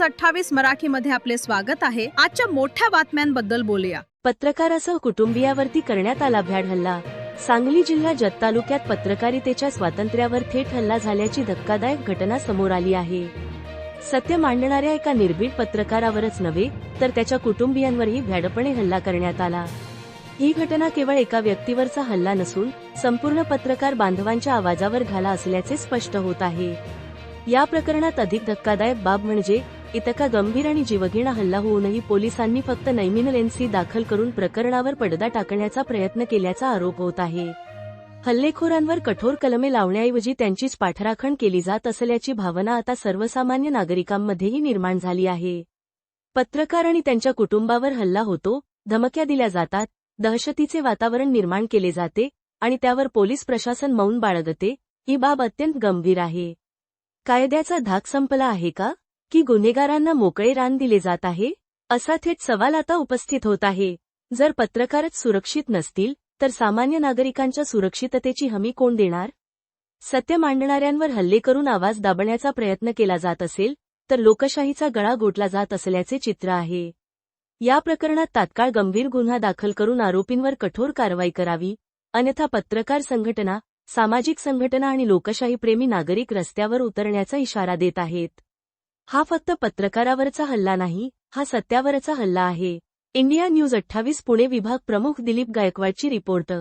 News अठ्ठावीस मराठीमध्ये आपले स्वागत आहे. आजच्या मोठ्या बातम्यांबद्दल बोलूया. पत्रकारासह कुटुंबियावरती करण्यात आला भ्याड हल्ला. सांगली जिल्हा जत तालुक्यात पत्रकारितेच्या स्वातंत्र्यावर थेट हल्ला झाल्याची धक्कादायक घटना समोर आली आहे. सत्य मांडणाऱ्या एका निर्भीड पत्रकारावरच नव्हे तर त्याच्या कुटुंबियांवरही भ्याडपणे हल्ला करण्यात आला. ही घटना केवळ एका व्यक्तीवरचा हल्ला नसून संपूर्ण पत्रकार बांधवांच्या आवाजावर घाला असल्याचे स्पष्ट होत आहे. या प्रकरणात अधिक धक्कादायक बाब म्हणजे इतका गंभीर आणि जीवघेणा हल्ला होऊनही पोलिसांनी फक्त नैमिनल एनसी दाखल करून प्रकरणावर पडदा टाकण्याचा प्रयत्न केल्याचा आरोप होत आहे. हल्लेखोरांवर कठोर कलमे लावण्याऐवजी त्यांचीच पाठराखण केली जात असल्याची भावना आता सर्वसामान्य नागरिकांमध्येही निर्माण झाली आहे. पत्रकार आणि त्यांच्या कुटुंबावर हल्ला होतो धमक्या दिल्या जातात दहशतीचे वातावरण निर्माण केले जाते आणि त्यावर पोलीस प्रशासन मौन बाळगते ही बाब अत्यंत गंभीर आहे. कायद्याचा धाक संपला आहे का? की गुन्हेगारांना मोकळे रान दिले जात आहे? असा थेट सवाल आता उपस्थित होत आहे. जर पत्रकारच सुरक्षित नसतील तर सामान्य नागरिकांच्या सुरक्षिततेची हमी कोण देणार? सत्य मांडणाऱ्यांवर हल्ले करून आवाज दाबण्याचा प्रयत्न केला जात असेल तर लोकशाहीचा गळा गोटला जात असल्याचे चित्र आहे. या प्रकरणात तात्काळ गंभीर गुन्हा दाखल करून आरोपींवर कठोर कारवाई करावी अन्यथा पत्रकार संघटना सामाजिक संघटना आणि लोकशाहीप्रेमी नागरिक रस्त्यावर उतरण्याचा इशारा देत आहेत. हा फक्त पत्रकारावरचा हल्ला नाही हा सत्यावरचा हल्ला आहे. इंडिया न्यूज अठ्ठावीस पुणे विभाग प्रमुख दिलीप गायकवाडची रिपोर्ट